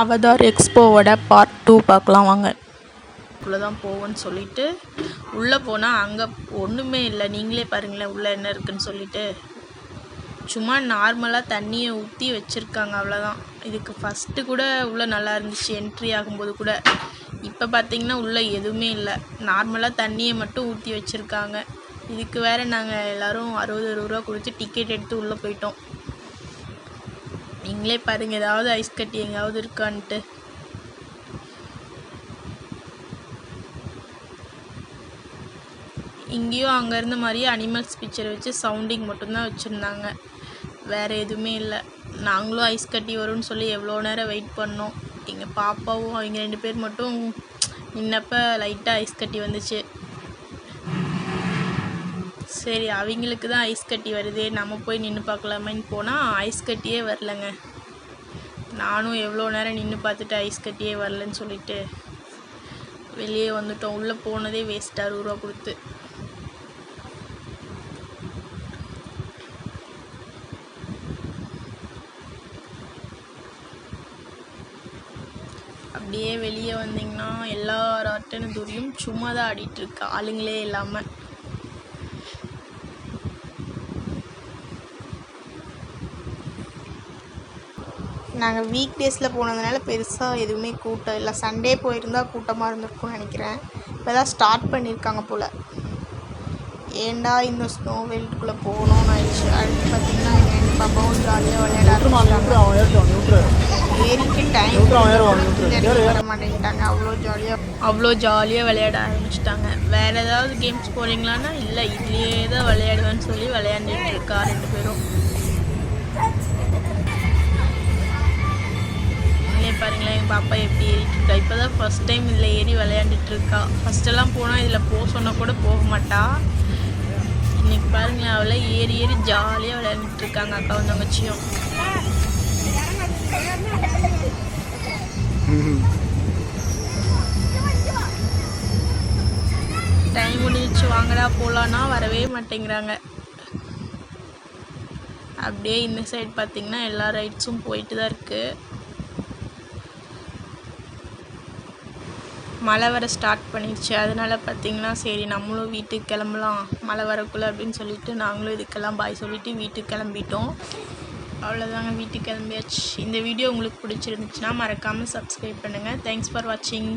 Avatar எக்ஸ்போவோட part two பார்க்கலாம் வாங்க. உள்ளே தான் போவோன்னு சொல்லிட்டு உள்ளே போனால் அங்கே ஒன்றுமே இல்லை. நீங்களே பாருங்களேன் உள்ளே என்ன இருக்குன்னு சொல்லிட்டு. சும்மா நார்மலாக தண்ணியை ஊற்றி வச்சுருக்காங்க அவ்வளோதான் இதுக்கு ஃபஸ்ட்டு கூட உள்ளே நல்லா இருந்துச்சு என்ட்ரி ஆகும்போது கூட. இப்போ பார்த்தீங்கன்னா உள்ளே எதுவுமே இல்லை. நார்மலாக தண்ணியை மட்டும் ஊற்றி வச்சுருக்காங்க. இதுக்கு வேறு நாங்கள் எல்லோரும் அறுபது அறுபது ரூபா கொடுத்து டிக்கெட் எடுத்து உள்ளே போயிட்டோம். நீங்களே பாருங்கள் ஏதாவது ஐஸ் கட்டி எங்கேயாவது இருக்கான்ட்டு. இங்கேயும் அங்கே இருந்த மாதிரியே அனிமல்ஸ் பிக்சர் வச்சு சவுண்டிங் மட்டும்தான் வச்சுருந்தாங்க. வேறு எதுவுமே இல்லை. நாங்களும் ஐஸ் கட்டி வரும்னு சொல்லி எவ்வளோ நேரம் வெயிட் பண்ணோம். எங்கள் பாப்பாவும் அவங்க ரெண்டு பேர் மட்டும் நின்னப்போ லைட்டாக ஐஸ் கட்டி வந்துச்சு. சரி அவங்களுக்கு தான் ஐஸ் கட்டி வருதே. நம்ம போய் நின்று பார்க்கலாமேன்னு போனால் ஐஸ் கட்டியே வரலங்க. நானும் எவ்வளோ நேரம் நின்று பார்த்துட்டு ஐஸ் கட்டியே வரலன்னு சொல்லிட்டு வெளியே வந்துட்டோம். உள்ளே போனதே வேஸ்ட் அறுபது ரூபா கொடுத்து. அப்படியே வெளியே வந்தீங்கன்னா எல்லா ராட்டன தூரியும். சும்மா தான் ஆடிட்டுருக்கு ஆளுங்களே இல்லாமல் நாங்கள் வீக் டேஸில் போனதுனால பெருசாக எதுவுமே கூட்டம் இல்லை. சண்டே போயிருந்தால் கூட்டமாக இருந்திருக்கும்னு நினைக்கிறேன். இப்போ தான் ஸ்டார்ட் பண்ணியிருக்காங்க போல். ஏன்டா இந்த ஸ்னோ வெல்ட்டுக்குள்ளே போகணும்னு ஆயிடுச்சு. அடுத்து பார்த்தீங்கன்னா எங்கள் ரெண்டு பாப்பாவும் ஜாலியாக விளையாட ஆரம்பிச்சிட்டாங்க ஏரிக்கு டைம் வர மாட்டேங்கிட்டாங்க அவ்வளோ ஜாலியாக அவ்வளோ ஜாலியாக விளையாட ஆரம்பிச்சிட்டாங்க. வேறு ஏதாவது கேம்ஸ் போகிறீங்களான்னா இல்லை இதுலேயே தான் விளையாடுவேன்னு சொல்லி விளையாண்டுட்டு இருக்கா ரெண்டு பேரும். பாப்பா எப்படி ஏறிட்டு இருக்கா இப்போ தான் ஃபஸ்ட் டைம் இதில் ஏறி விளையாண்டுட்டு இருக்கா ஃபஸ்ட்டெல்லாம் போனால் இதில் போக சொன்னால் கூட போக மாட்டா. இன்னைக்கு பாருங்களேன் அவளை ஏறி ஏறி ஜாலியாக விளையாண்டுட்டு இருக்காங்க அக்காவும் தங்கச்சியும் டைம் முடிஞ்சிச்சு வாங்கடா போகலான்னா வரவே மாட்டேங்கிறாங்க. அப்படியே இந்த சைடு பார்த்தீங்கன்னா எல்லா ரைட்ஸும் போயிட்டு தான் இருக்குது மழை வர ஸ்டார்ட் பண்ணிடுச்சு அதனால பார்த்தீங்கன்னா சரி நம்மளும் வீட்டுக்கு கிளம்பலாம். மழை வரக்குள்ள அப்படின்னு சொல்லிட்டு நாங்களும் இதுக்கெல்லாம் பாய் சொல்லிட்டு வீட்டுக்கு கிளம்பிட்டோம். அவ்வளோதாங்க வீட்டுக்கு கிளம்பியாச்சு. இந்த வீடியோ உங்களுக்கு பிடிச்சிருந்துச்சுன்னா மறக்காமல் சப்ஸ்கிரைப் பண்ணுங்கள் தேங்க்ஸ் ஃபார் வாட்சிங்